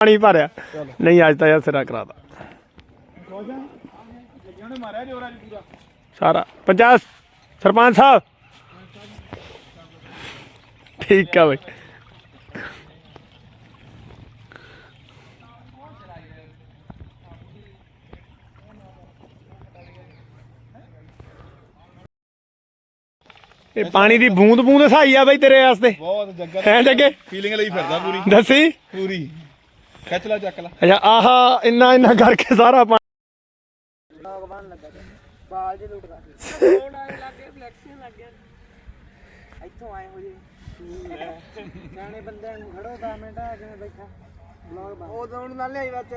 ਪਾਣੀ ਭਰਿਆ। ਨਹੀਂ ਅੱਜ ਤਾਂ ਯਾਰ ਸਿਰਾ ਕਰਾਦਾ ਸਾਰਾ। ਪੰਚਾਇਤ ਸਰਪੰਚ ਸਾਹਿਬ। ਠੀਕ ਆ ਬਈ। ਇਹ ਪਾਣੀ ਦੀ ਬੂੰਦ ਬੂੰਦ ਸਹਾਈ ਆ ਬਈ ਤੇਰੇ ਵਾਸਤੇ। ਬਹੁਤ ਜੱਗਾ ਹੈ ਜੱਗੇ? ਫੀਲਿੰਗ ਲਈ ਫਿਰਦਾ ਪੂਰੀ। ਦੱਸੀ? ਪੂਰੀ। ਖਿੱਚ ਲਾ ਚੱਕ ਲਾ। ਅੱਛਾ ਆਹਾ ਇੰਨਾ ਇੰਨਾ ਕਰਕੇ ਸਾਰਾ ਪਾਣੀ ਬਾਲ ਜੇ ਲੁੱਟ ਗਾ ਲੋਡ ਆਏ ਲੱਗੇ ਫਲੈਕਸੀਅਨ ਲੱਗ ਗਿਆ ਇੱਥੋਂ ਆਏ ਹੋ ਜੀ ਸਿਆਣੇ ਬੰਦੇ ਨੂੰ ਖੜੋ 10 ਮਿੰਟ ਆ ਕਿਵੇਂ ਬੈਠਾ ਬਲੌਗ ਬਾ ਉਹ ਦੋਣ ਨਾਲ ਲਿਆਈ ਵਿੱਚ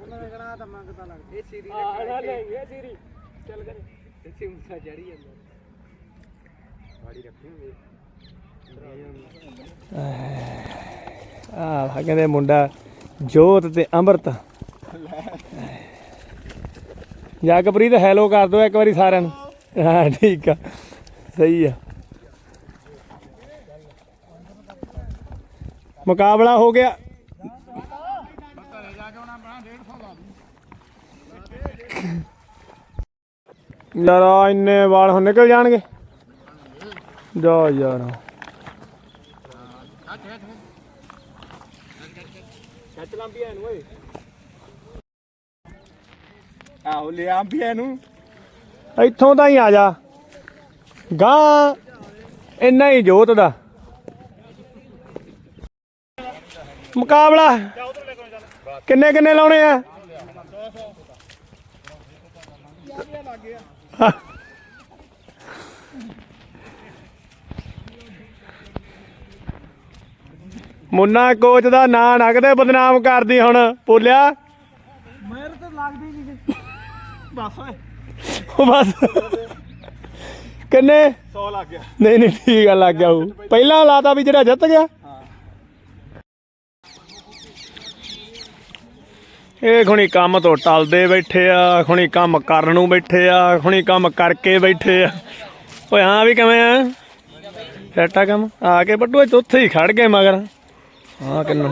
ਉਹਨਾਂ ਨੇ ਕਹਣਾ ਤਾਂ ਮੰਗਤਾ ਲੱਗਦਾ ਇਹ ਸੀਰੀ ਆ ਨਾ ਲੈ ਇਹ ਸੀਰੀ ਚੱਲ ਕਰ ਇਹ ਸਿਮਸਾ ਜੜੀ ਜਾਂਦਾ ਗਾੜੀ ਰੱਖੀ ਹੋਵੇ ਆਹ ਕਹਿੰਦੇ ਮੁੰਡਾ ਜੋਤ ਤੇ ਅੰਮ੍ਰਿਤ। ਜਗਪ੍ਰੀਤ ਹੈਲੋ ਕਰ ਦਿਓ ਇੱਕ ਵਾਰੀ ਸਾਰਿਆਂ ਨੂੰ। ਹਾਂ, ਠੀਕ ਆ। ਸਹੀ ਆ। ਮੁਕਾਬਲਾ ਹੋ ਗਿਆ। ਯਾਰ, ਇੰਨੇ ਵਾਲ ਹੁਣ ਨਿਕਲ ਜਾਣਗੇ। ਜਾ ਯਾਰ। ਖਿੱਚ ਲੰਬੀ ਐ ਨੂੰ ਓਏ ਆਹੋ ਲੈ ਆਂਬੀ ਐ ਨੂੰ ਇੱਥੋਂ ਤਾਂ ਹੀ ਆ ਜਾ ਗਾਂ ਇੰਨਾ ਹੀ ਜੋਤ ਦਾ ਮੁਕਾਬਲਾ ਕਿੰਨੇ ਕਿੰਨੇ ਲਾਉਣੇ ਆ ਮੁੰਨਾ ਕੋਚ ਦਾ ਨਾਂ ਨਗਦੇ ਬਦਨਾਮ ਕਰਦੀ ਹੁਣ ਬੋਲਿਆ? ਮੇਰੇ ਤਾਂ ਲੱਗਦੀ ਨਹੀਂ ਬਸ ਓਏ। ਉਹ ਬਸ। ਕਿੰਨੇ? 100 ਲੱਗ ਗਿਆ। ਨਹੀਂ ਨਹੀਂ ਠੀਕ ਆ ਲੱਗ ਗਿਆ ਉਹ। ਪਹਿਲਾਂ ਲਾਤਾ ਵੀ ਜਿਹੜਾ ਜਿੱਤ ਗਿਆ। ਇਹ ਖੁਣੀ ਕੰਮ ਤੋਂ ਟਲਦੇ ਬੈਠੇ ਆ ਖੁਣੀ ਕੰਮ ਕਰਨ ਨੂੰ ਬੈਠੇ ਆ ਖੁਣੀ ਕੰਮ ਕਰਕੇ ਬੈਠੇ ਆ। ਓਏ ਹਾਂ ਵੀ ਕਿਵੇਂ ਆ? ਸੈਟਾ ਕੰਮ? ਆ ਕੇ ਬੱਟੂ ਇੱਥੇ ਉੱਥੇ ਹੀ ਖੜ ਗਏ ਮਗਰ। ਹਾਂ ਕਿੰਨਾ?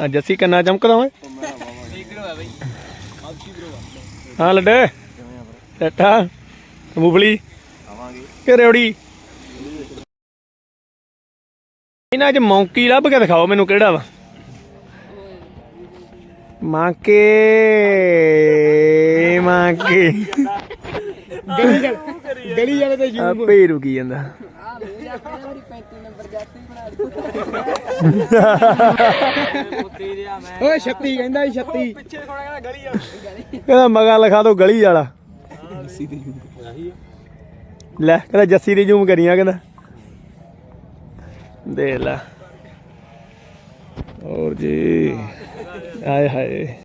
ਆ ਜੱਸੀ ਕਿੰਨਾ ਚਮਕਦਾ ਓਏ? ਹਾਂ ਲੱਡੇ? ਸੈਟਾ ਮੂਫਲੀ ਕਿ ਰੇਵੜੀ? ਇਹਨਾਂ 'ਚ ਮੌਂਕੀ ਲੱਭ ਕੇ ਦਿਖਾਓ ਮੈਨੂੰ ਕਿਹੜਾ ਵਾ। ਮਾਂਕੇ ਮਾਂਕੇ। ਗਲੀ ਵਾਲੇ ਤੇ ਆਪੇ ਹੀ ਰੁਕੀ ਜਾਂਦਾ। ਮੇਰੀ ਜਾਤੀ ਮੇਰੀ 35 ਨੰਬਰ ਜਾਤੀ ਬਣਾ ਦਿੱਤੀ ਓਏ 36 ਕਹਿੰਦਾ 36 ਪਿੱਛੇ ਥੋੜਾ ਕਹਿੰਦਾ ਗਲੀ ਆ। ਕਹਿੰਦਾ ਮਗਾ ਲਿਖਾ ਦੋ ਗਲੀ ਵਾਲਾ। ਲੈ ਕਹਿੰਦਾ ਜੱਸੀ ਦੀ ਜ਼ੂਮ ਕਰੀਆਂ ਕਹਿੰਦਾ। ਦੇ ਲੈ। ਹੋਰ ਜੀ। ਆਏ ਹਾਏ।